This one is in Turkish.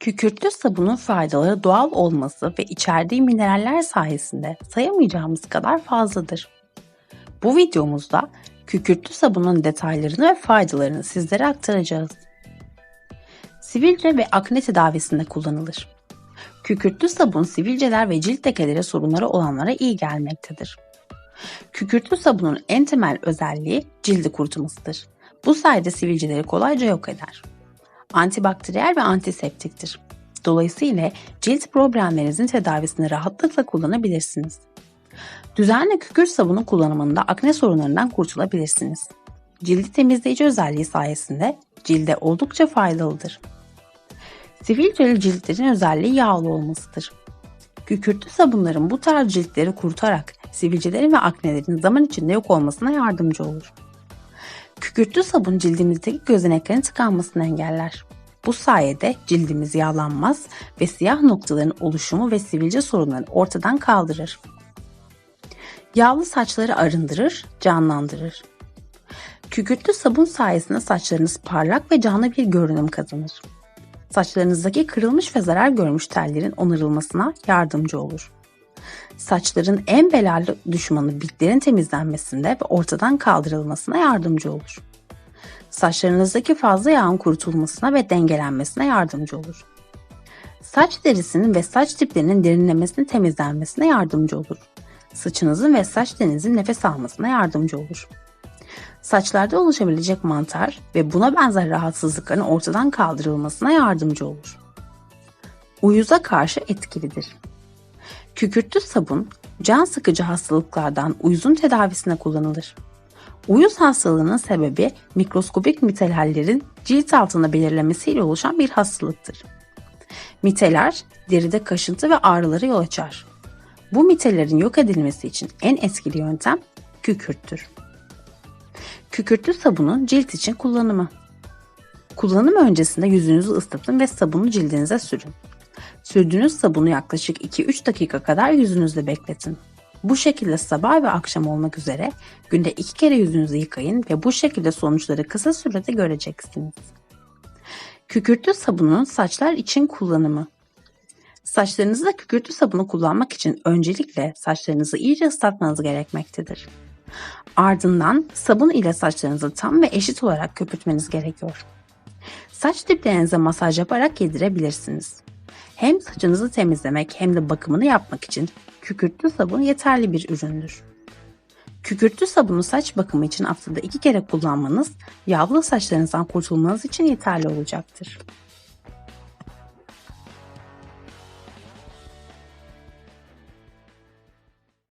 Kükürtlü sabunun faydaları doğal olması ve içerdiği mineraller sayesinde sayamayacağımız kadar fazladır. Bu videomuzda kükürtlü sabunun detaylarını ve faydalarını sizlere aktaracağız. Sivilce ve akne tedavisinde kullanılır. Kükürtlü sabun sivilceler ve cilt lekeleri sorunları olanlara iyi gelmektedir. Kükürtlü sabunun en temel özelliği cildi kurutmasıdır. Bu sayede sivilceleri kolayca yok eder antibakteriyel ve antiseptiktir. Dolayısıyla cilt problemlerinizin tedavisini rahatlıkla kullanabilirsiniz. Düzenli kükürt sabunu kullanımında akne sorunlarından kurtulabilirsiniz. Cildi temizleyici özelliği sayesinde cilde oldukça faydalıdır. Sivilceli ciltlerin özelliği yağlı olmasıdır. Kükürtlü sabunların bu tarz ciltleri kurutarak sivilcelerin ve aknelerin zaman içinde yok olmasına yardımcı olur. Kükürtlü sabun cildimizdeki gözeneklerin tıkanmasını engeller. Bu sayede cildimiz yağlanmaz ve siyah noktaların oluşumu ve sivilce sorunlarını ortadan kaldırır. Yağlı saçları arındırır, canlandırır. Kükürtlü sabun sayesinde saçlarınız parlak ve canlı bir görünüm kazanır. Saçlarınızdaki kırılmış ve zarar görmüş tellerin onarılmasına yardımcı olur. Saçların en belalı düşmanı bitlerin temizlenmesinde ve ortadan kaldırılmasına yardımcı olur. Saçlarınızdaki fazla yağın kurutulmasına ve dengelenmesine yardımcı olur. Saç derisinin ve saç tiplerinin derinlemesine temizlenmesine yardımcı olur. Saçınızın ve saç teninizin nefes almasına yardımcı olur. Saçlarda oluşabilecek mantar ve buna benzer rahatsızlıkların ortadan kaldırılmasına yardımcı olur. Uyuza karşı etkilidir. Kükürtlü sabun can sıkıcı hastalıklardan uyuzun tedavisine kullanılır. Uyuz hastalığının sebebi mikroskobik mitelhallerin cilt altında belirlemesiyle oluşan bir hastalıktır. Miteller deride kaşıntı ve ağrıları yol açar. Bu mitellerin yok edilmesi için en etkili yöntem kükürttür. Kükürtlü sabunun cilt için kullanımı. Kullanım öncesinde yüzünüzü ıslatın ve sabunu cildinize sürün. Sürdüğünüz sabunu yaklaşık 2-3 dakika kadar yüzünüzde bekletin. Bu şekilde sabah ve akşam olmak üzere günde iki kere yüzünüzü yıkayın ve bu şekilde sonuçları kısa sürede göreceksiniz. Kükürtlü sabunun saçlar için kullanımı. Saçlarınızda kükürtlü sabunu kullanmak için öncelikle saçlarınızı iyice ıslatmanız gerekmektedir. Ardından sabun ile saçlarınızı tam ve eşit olarak köpürtmeniz gerekiyor. Saç diplerinize masaj yaparak yedirebilirsiniz. Hem saçınızı temizlemek hem de bakımını yapmak için kükürtlü sabun yeterli bir üründür. Kükürtlü sabunu saç bakımı için haftada iki kere kullanmanız yağlı saçlarınızdan kurtulmanız için yeterli olacaktır.